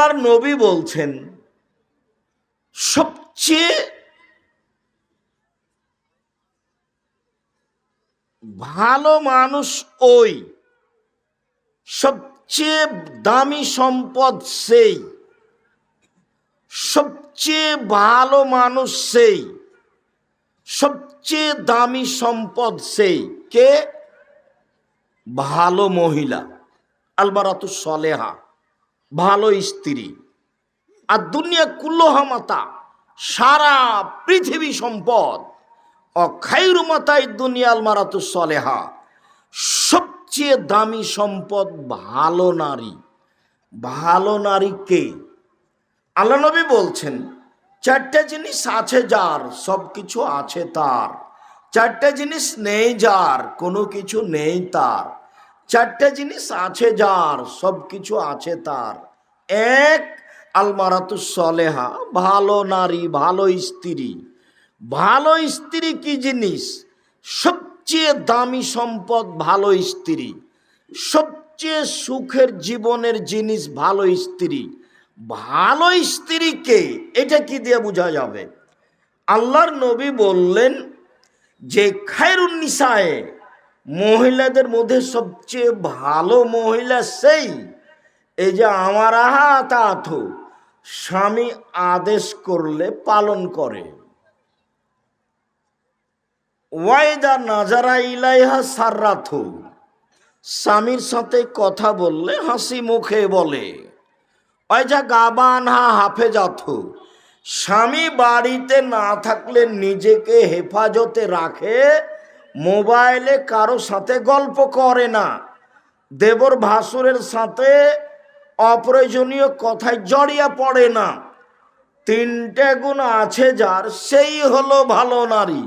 আল্লাহর নবী বলছেন, সবচেয়ে ভালো মানুষ ওই, সবচেয়ে দামি সম্পদ সেই, সবচেয়ে ভালো মানুষ সেই, সবচেয়ে দামি সম্পদ সেই। কে? ভালো মহিলা, আলবারাতু সলেহা। ভালো স্ত্রী। আর দুনিয়া কুল্লোহা মাতা সারা পৃথিবী সম্পদ। অখাইরু মাতাই দুনিয়া আলমারাতু সলেহা। সবচেয়ে দামি সম্পদ ভালো নারী। ভালো নারী কে? আল্লাহ নবী বলছেন, চারটা জিনিস আছে যার সব কিছু আছে তার। চারটা জিনিস নেই যার, কোনো কিছু নেই তার। চারটা জিনিস আছে যার সব কিছু আছে তার। এক, আলমারাতু সলেহা, ভালো নারী, ভালো স্ত্রী। ভালো স্ত্রী কি জিনিস? সবচেয়ে দামি সম্পদ ভালো স্ত্রী। সবচেয়ে সুখের জীবনের জিনিস ভালো স্ত্রী। ভালো স্ত্রীকে এটা কি দিয়ে বোঝা যাবে? আল্লাহর নবী বললেন যে, খায়রুন নিসায়ে, মহিলাদের মধ্যে সবচেয়ে ভালো মহিলা সেই এই যে আমার আহা তাথ স্বামী আদেশ করলে পালন করে। ওয়াইদা নাজারা ইলাইহা সার্রাথু, স্বামীর সাথে কথা বললে হাসি মুখে বলে। ওই যা গাবান হা হাফেজাত স্বামী বাড়িতে না থাকলে নিজেকে হেফাজতে রাখে, মোবাইলে কারও সাথে গল্প করে না। দেবর ভাসুরের সাথে অপ্রয়োজনীয় কথায় জড়িয়ে পড়ে না। তিনটে গুণ আছে যার, সেই হলো ভালো নারী।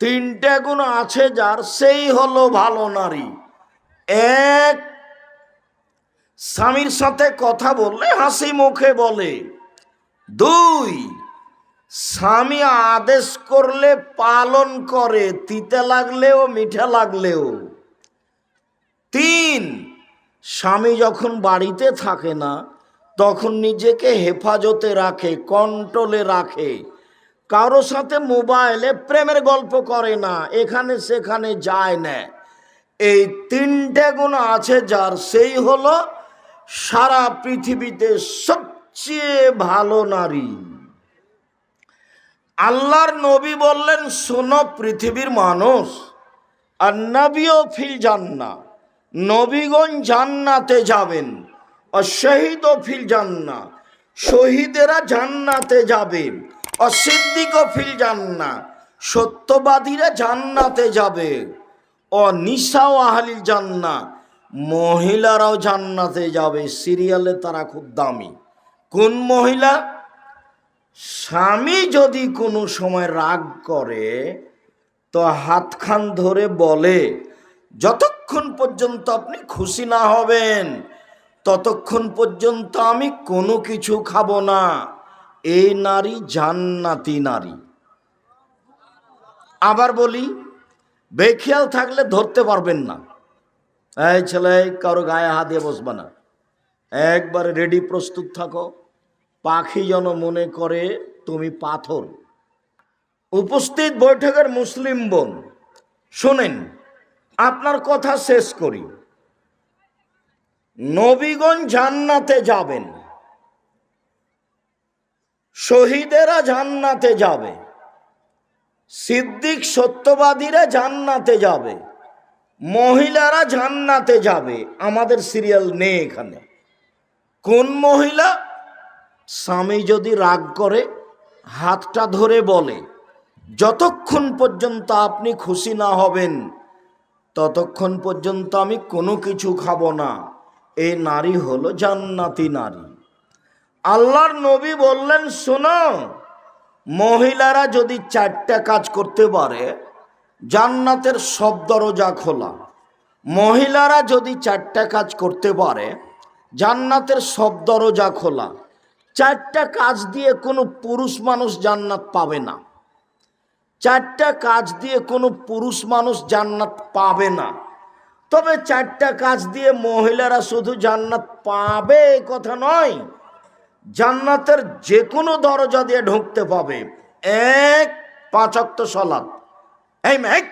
তিনটে গুণ আছে যার, সেই হলো ভালো নারী। এক, স্বামীর সাথে কথা বললে হাসি মুখে বলে। দুই, স্বামী আদেশ করলে পালন করে, তিতে লাগলেও মিঠে লাগলেও। স্বামী যখন বাড়িতে থাকে না, তখন নিজেকে হেফাজতে রাখে, কন্ট্রোলে রাখে। কারও সাথে মোবাইলে প্রেমের গল্প করে না, এখানে সেখানে যায় না। এই তিনটে গুণ আছে যার, সেই হলো সারা পৃথিবীতে সবচেয়ে ভালো নারী। আল্লাহর নবী বললেন, শোনো পৃথিবীর মানুষ, আর নবীও ফিল জান্না নবীগণ জান্নাতে যাবেন আর শহীদও ফিল জান্না শহীদেরা জান্নাতে যাবে আর সিদ্দিকও ফিল জান্না সত্যবাদীরা জান্নাতে যাবে ও নিশাও আহলিল জান্না মহিলারাও জান্নাতে যাবে। সিরিয়ালে তারা খুব দামি। কোন মহিলা? স্বামী যদি কোনো সময় রাগ করে, তো হাতখান ধরে বলে, যতক্ষণ পর্যন্ত আপনি খুশি না হবেন, ততক্ষণ পর্যন্ত আমি কোনো কিছু খাব না। এই নারী জান্নাতি নারী। আবার বলি, বেখেয়াল থাকলে ধরতে পারবেন না। এই ছেলে, কারও গায়ে হাত দিয়ে বসবে না। একবারে রেডি প্রস্তুত থাকো। পাখি যেন মনে করে, তুমি পাথর। উপস্থিত বৈঠকের মুসলিম বোন, শোনেন আপনার কথা শেষ করি। নবীগঞ্জ জান্নাতে যাবেন। শহীদেরা জান্নাতে যাবে। সিদ্দিক সত্যবাদীরা জান্নাতে যাবে। মহিলারা জান্নাতে যাবে। আমাদের সিরিয়াল নেই এখানে। কোন মহিলা? স্বামী যদি রাগ করে, হাতটা ধরে বলে, যতক্ষণ পর্যন্ত আপনি খুশি না হবেন ততক্ষণ পর্যন্ত আমি কোনো কিছু খাব না। এই নারী হলো জান্নাতি নারী। আল্লাহর নবী বললেন, শোনো, মহিলারা যদি চারটা কাজ করতে পারে, জান্নাতের সব দরজা খোলা। মহিলারা যদি চারটা কাজ করতে পারে, জান্নাতের সব দরজা খোলা। চারটা কাজ দিয়ে কোনো পুরুষ মানুষ জান্নাত পাবে না। চারটা কাজ দিয়ে কোনো পুরুষ মানুষ জান্নাত পাবে না। তবে চারটা কাজ দিয়ে মহিলারা শুধু জান্নাত পাবে কথা নয়, জান্নাতের যে কোনো দরজা দিয়ে ঢুকতে পাবে। এক পাঁচক্ত সলাদ এই মেঘ,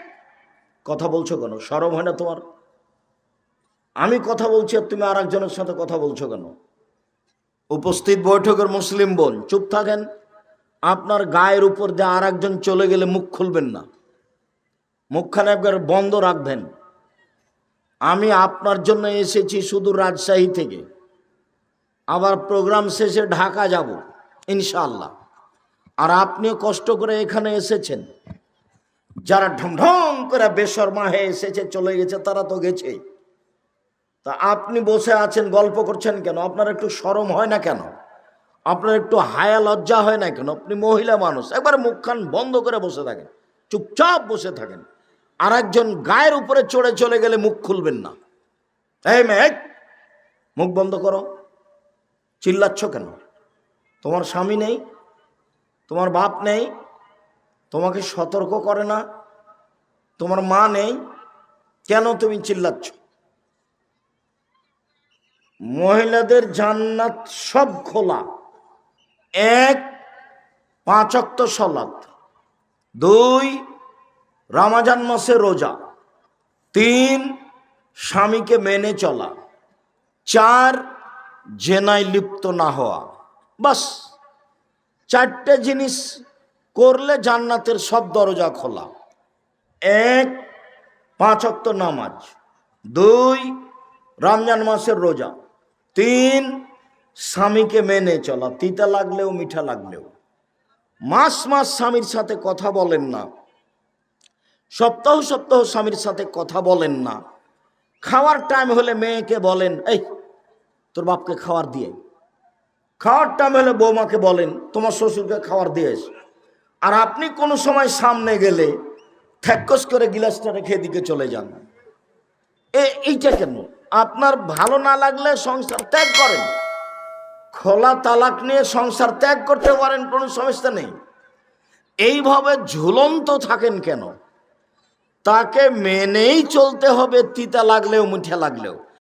কথা বলছো কেন? সরম হয় না তোমার? আমি কথা বলছি আর তুমি আর একজনের সাথে কথা বলছো কেন? উপস্থিত বৈঠকের মুসলিম বোন, চুপ থাকেন। আপনার গায়ের উপর দিয়ে আর একজন চলে গেলে মুখ খুলবেন না। মুখখানে একবার বন্ধ রাখবেন। আমি আপনার জন্য এসেছি শুধু রাজশাহী থেকে। আবার প্রোগ্রাম শেষে ঢাকা যাব ইনশাল্লাহ আর আপনিও কষ্ট করে এখানে এসেছেন। যারা ঢমঢম করে বেশর্মা হয়ে এসেছে, চলে গেছে, তারা তো গেছে তা আপনি বসে আছেন, গল্প করছেন কেন? আপনার একটু সরম হয় না কেন? আপনার একটু হায়া লজ্জা হয় না কেন? আপনি মহিলা মানুষ। একবার মুখখান বন্ধ করে বসে থাকেন। চুপচাপ বসে থাকেন। আর একজন গায়ের উপরে চড়ে চলে গেলে মুখ খুলবেন না। এই মেঘ মুখ বন্ধ করো। চিল্লাচ্ছ কেন? তোমার স্বামী নেই, তোমার বাপ নেই, তোমাকে সতর্ক করে না, তোমার মা নেই, কেন তুমি চিল্লাচ্ছ? মহিলাদের জান্নাত সব খোলা। এক পাঁচক্ত সলাদ দুই, রামাজান মাসে রোজা। তিন, স্বামীকে মেনে চলা। চার, জেনায় লিপ্ত না হওয়া। বাস, চারটে জিনিস করলে জান্নাতের সব দরজা খোলা। এক, পাঁচ অক্ত নামাজ। দুই, রমজান মাসের রোজা। তিন স্বামীকে মেনে চলা, তিতা লাগলেও মিঠা লাগলেও। মাস মাস স্বামীর সাথে কথা বলেন না। সপ্তাহ সপ্তাহ স্বামীর সাথে কথা বলেন না। খাওয়ার টাইম হলে মেয়েকে বলেন, এই, তোর বাপকে খাওয়ার দিয়ে খাওয়ার টাইম হলে বৌমাকে বলেন, তোমার শ্বশুরকে খাওয়ার দিয়ে আর আপনি কোনো সময় সামনে গেলে ঠ্যাক্কস করে গিলাসটা রেখে এদিকে চলে যান। এইটা কেন? আপনার ভালো না লাগলে সংসার ত্যাগ করেন। খোলা তালাক নিয়ে সংসার ত্যাগ করতে পারেন, কোনো সমস্যা নেই। এইভাবে ঝুলন্ত থাকেন কেন? তাকে মেনেই চলতে হবে, তিতা লাগলেও, মুঠে লাগলেও।